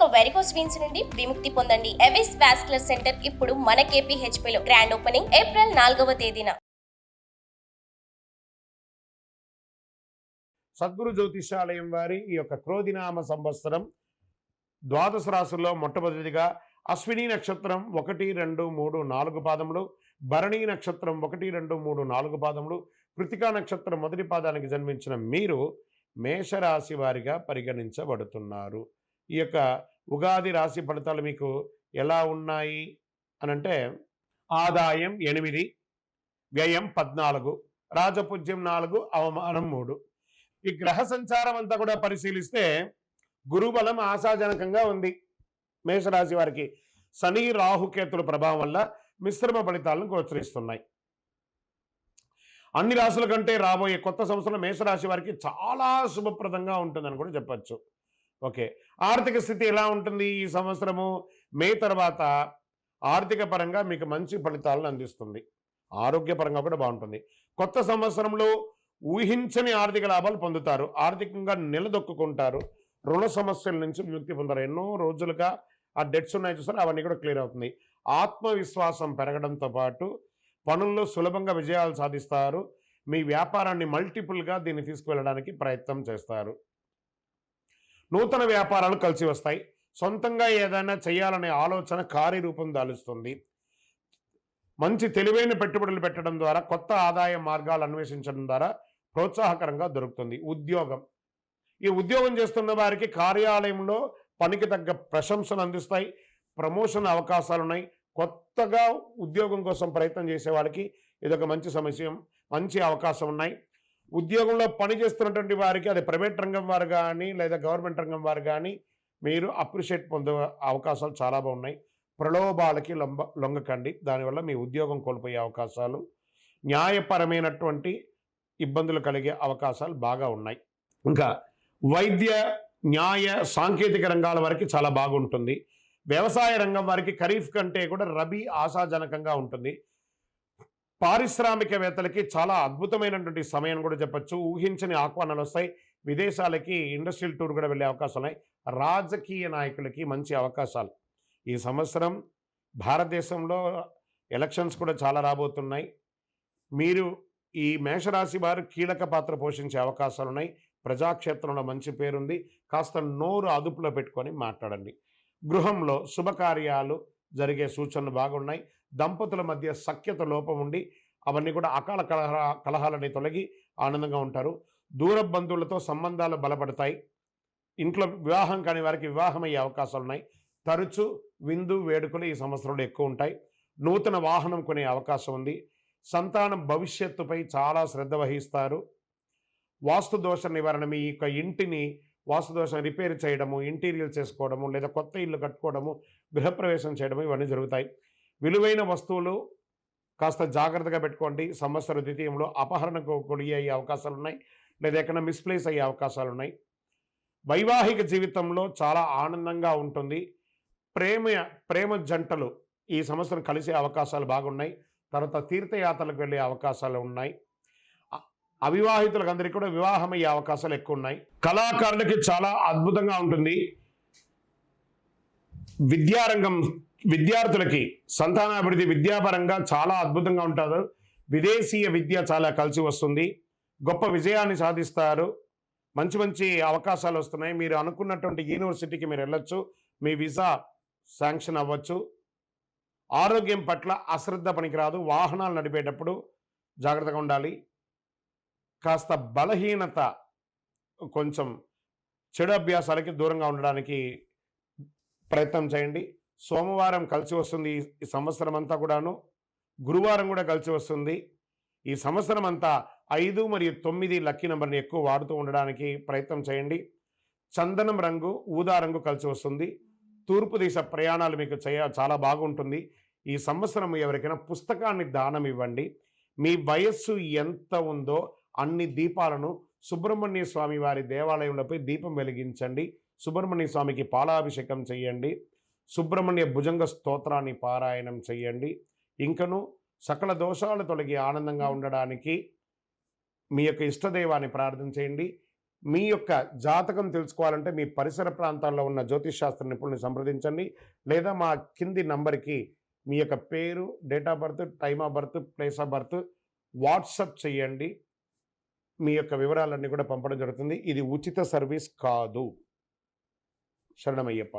ఇక varicose veins నుండి విముక్తి పొందండి. ఎవిస్ వాస్కులర్ సెంటర్ ఇప్పుడు మన KPHP లో గ్రాండ్ ఓపెనింగ్ ఏప్రిల్ నాలుగవ తేదీన. సద్గురు జ్యోతిషాలయం వారి ఈ యొక్క క్రోధినామ సంవత్సరం ద్వాదశ రాశుల్లో మొట్టమొదటిగా అశ్విని నక్షత్రం ఒకటి రెండు మూడు నాలుగు పాదములు భరణి నక్షత్రం ఒకటి రెండు మూడు నాలుగు పాదములు కృతికా నక్షత్రం మొదటి పాదానికి జన్మించిన మీరు మేషరాశి వారిగా పరిగణించబడుతున్నారు. ఈ యొక్క ఉగాది రాశి ఫలితాలు మీకు ఎలా ఉన్నాయి? అనంటే ఆదాయం ఎనిమిది వ్యయం పద్నాలుగు రాజపూజ్యం నాలుగు అవమానం మూడు. ఈ గ్రహ సంచారం అంతా కూడా పరిశీలిస్తే గురుబలం ఆశాజనకంగా ఉంది. మేషరాశి వారికి శని రాహుకేతుల ప్రభావం వల్ల మిశ్రమ ఫలితాలను గోచరిస్తున్నాయి. అన్ని రాశుల కంటే రాబోయే కొత్త సంవత్సరం మేషరాశి వారికి చాలా శుభప్రదంగా ఉంటుందని కూడా చెప్పచ్చు. ఓకే. ఆర్థిక స్థితి ఎలా ఉంటుంది ఈ సంవత్సరము? మే తర్వాత ఆర్థిక పరంగా మీకు మంచి ఫలితాలను అందిస్తుంది. ఆరోగ్యపరంగా కూడా బాగుంటుంది. కొత్త సంవత్సరంలో ఊహించని ఆర్థిక లాభాలు పొందుతారు. ఆర్థికంగా నిలదొక్కుంటారు రుణ సమస్యల నుంచి విముక్తి పొందారు ఎన్నో రోజులుగా ఆ డెట్స్ ఉన్నాయి చూసారు? అవన్నీ కూడా క్లియర్ అవుతుంది. ఆత్మవిశ్వాసం పెరగడంతో పాటు పనుల్లో సులభంగా విజయాలు సాధిస్తారు. మీ వ్యాపారాన్ని మల్టిపుల్గా దీన్ని తీసుకువెళ్ళడానికి ప్రయత్నం చేస్తారు. నూతన వ్యాపారాలు కలిసి వస్తాయి. సొంతంగా ఏదైనా చేయాలనే ఆలోచన కార్యరూపం దాలుస్తుంది. మంచి తెలివైన పెట్టుబడులు పెట్టడం ద్వారా కొత్త ఆదాయ మార్గాలు అన్వేషించడం ద్వారా ప్రోత్సాహకరంగా దొరుకుతుంది. ఉద్యోగం. ఈ ఉద్యోగం చేస్తున్న వారికి కార్యాలయంలో పనికి తగ్గ ప్రశంసలు అందిస్తాయి. ప్రమోషన్ అవకాశాలు ఉన్నాయి. కొత్తగా ఉద్యోగం కోసం ప్రయత్నం చేసే వాళ్ళకి ఇదొక మంచి సమస్య. మంచి అవకాశం ఉన్నాయి. ఉద్యోగంలో పని చేస్తున్నటువంటి వారికి అది ప్రైవేట్ రంగం వారు కానీ లేదా గవర్నమెంట్ రంగం వారు కానీ మీరు అప్రిషియేట్ పొందే అవకాశాలు చాలా బాగున్నాయి. ప్రలోభాలకి లొంబ లొంగకండి. దానివల్ల మీ ఉద్యోగం కోల్పోయే అవకాశాలు న్యాయపరమైనటువంటి ఇబ్బందులు కలిగే అవకాశాలు బాగా ఉన్నాయి. ఇంకా వైద్య న్యాయ సాంకేతిక రంగాల వరకు చాలా బాగుంటుంది. వ్యవసాయ రంగం వారికి ఖరీఫ్ కంటే కూడా రబీ ఆశాజనకంగా ఉంటుంది. పారిశ్రామికవేత్తలకి చాలా అద్భుతమైనటువంటి సమయం కూడా చెప్పచ్చు. ఊహించని ఆహ్వానాలు వస్తాయి. విదేశాలకి ఇండస్ట్రియల్ టూర్ కూడా వెళ్ళే అవకాశాలు ఉన్నాయి. రాజకీయ నాయకులకి మంచి అవకాశాలు. ఈ సంవత్సరం భారతదేశంలో ఎలక్షన్స్ కూడా చాలా రాబోతున్నాయి. మీరు ఈ మేషరాశి వారు కీలక పాత్ర పోషించే అవకాశాలు ఉన్నాయి. ప్రజాక్షేత్రంలో మంచి పేరుంది. కాస్త నోరు అదుపులో పెట్టుకొని మాట్లాడండి. గృహంలో శుభకార్యాలు జరిగే సూచనలు బాగున్నాయి. దంపతుల మధ్య సఖ్యత లోపం ఉండి అవన్నీ కూడా అకాల కలహ కలహాలని తొలగి ఆనందంగా ఉంటారు. దూర బంధువులతో సంబంధాలు బలపడతాయి. ఇంట్లో వివాహం కాని వారికి వివాహం అయ్యే అవకాశాలు ఉన్నాయి. తరచు విందు వేడుకలు ఈ సంవత్సరంలో ఎక్కువ ఉంటాయి. నూతన వాహనం కొనే అవకాశం ఉంది. సంతానం భవిష్యత్తుపై చాలా శ్రద్ధ వహిస్తారు. వాస్తు దోష నివారణ మీ యొక్క ఇంటిని వాస్తు దోషం రిపేర్ చేయడము ఇంటీరియల్ చేసుకోవడము లేదా కొత్త ఇల్లు కట్టుకోవడము గృహప్రవేశం చేయడము ఇవన్నీ జరుగుతాయి. విలువైన వస్తువులు కాస్త జాగ్రత్తగా పెట్టుకోండి. సంవత్సర ద్వితీయంలో అపహరణకు గురి అయ్యే అవకాశాలు ఉన్నాయి లేదా ఎక్కడ మిస్ప్లేస్ అయ్యే అవకాశాలు ఉన్నాయి వైవాహిక జీవితంలో చాలా ఆనందంగా ఉంటుంది. ప్రేమ ప్రేమ జంటలు ఈ సంవత్సరం కలిసే అవకాశాలు బాగున్నాయి. తర్వాత తీర్థయాత్రలకు వెళ్ళే అవకాశాలు ఉన్నాయి. అవివాహితులకు అందరికీ కూడా వివాహం అయ్యే అవకాశాలు ఎక్కువ ఉన్నాయి కళాకారులకి చాలా అద్భుతంగా ఉంటుంది. విద్యారంగం విద్యార్థులకి సంతానాభివృద్ధి విద్యాపరంగా చాలా అద్భుతంగా ఉంటారు. విదేశీయ విద్య చాలా కలిసి వస్తుంది. గొప్ప విజయాన్ని సాధిస్తారు. మంచి మంచి అవకాశాలు వస్తున్నాయి. మీరు అనుకున్నటువంటి యూనివర్సిటీకి మీరు వెళ్ళొచ్చు. మీ వీసా శాంక్షన్ అవ్వచ్చు. ఆరోగ్యం పట్ల అశ్రద్ధ పనికిరాదు. వాహనాలు నడిపేటప్పుడు జాగ్రత్తగా ఉండాలి. కాస్త బలహీనత కొంచెం చెడు అభ్యాసాలకి దూరంగా ఉండడానికి ప్రయత్నం చేయండి. సోమవారం కలిసి వస్తుంది ఈ- సంవత్సరం అంతా కూడాను. గురువారం కూడా కలిసి వస్తుంది. ఈ సంవత్సరం అంతా ఐదు మరియు తొమ్మిది లక్కీ నెంబర్ని ఎక్కువ వాడుతూ ఉండడానికి ప్రయత్నం చేయండి. చందనం రంగు ఊదా రంగు కలిసి వస్తుంది. తూర్పు దిశ ప్రయాణాలు మీకు చేయ చాలా బాగుంటుంది. ఈ సంవత్సరం ఎవరికైనా పుస్తకాన్ని దానం ఇవ్వండి. మీ వయస్సు ఎంత ఉందో అన్ని దీపాలను సుబ్రహ్మణ్య స్వామి వారి దేవాలయంలోపై దీపం వెలిగించండి. సుబ్రహ్మణ్య స్వామికి పాలాభిషేకం చేయండి. సుబ్రహ్మణ్య భుజంగ స్తోత్రాన్ని పారాయణం చేయండి ఇంకను సకల దోషాలు తొలగి ఆనందంగా ఉండడానికి మీ యొక్క ఇష్టదైవాన్ని ప్రార్థన చేయండి. మీ యొక్క జాతకం తెలుసుకోవాలంటే మీ పరిసర ప్రాంతాల్లో ఉన్న జ్యోతిష్ శాస్త్ర నిపుణుల్ని సంప్రదించండి. లేదా మా కింది నంబర్కి మీ యొక్క పేరు date of birth time of birth place of birth WhatsApp చేయండి మీ యొక్క వివరాలన్నీ కూడా పంపడం జరుగుతుంది. ఇది ఉచిత సర్వీస్ కాదు. శరణమయ్యప్ప.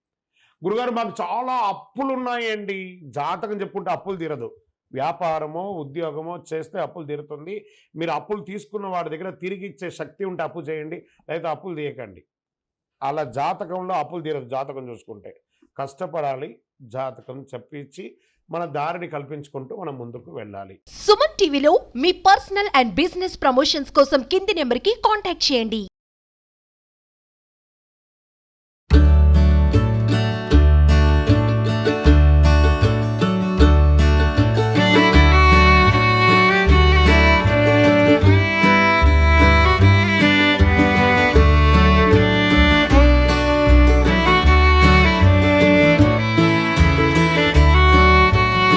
గురుగారు మాకు చాలా అప్పులు ఉన్నాయండి జాతకం చెప్పుకుంటే అప్పులు తీరదు. వ్యాపారమో ఉద్యోగమో చేస్తే అప్పులు తీరుతుంది. మీరు అప్పులు తీసుకున్న వాడి దగ్గర తిరిగి ఇచ్చే శక్తి ఉంటే అప్పు చేయండి. లేదా అప్పులు తీయకండి. అలా జాతకంలో అప్పులు తీరదు జాతకం చూసుకుంటే. కష్టపడాలి జాతకం చెప్పించి మన దారిని కల్పించుకుంటూ మనం ముందుకు వెళ్ళాలి. సుమన్ టీవీలో మీ పర్సనల్ అండ్ బిజినెస్ ప్రమోషన్స్ కోసం కింది నెంబర్కి కాంటాక్ట్ చేయండి.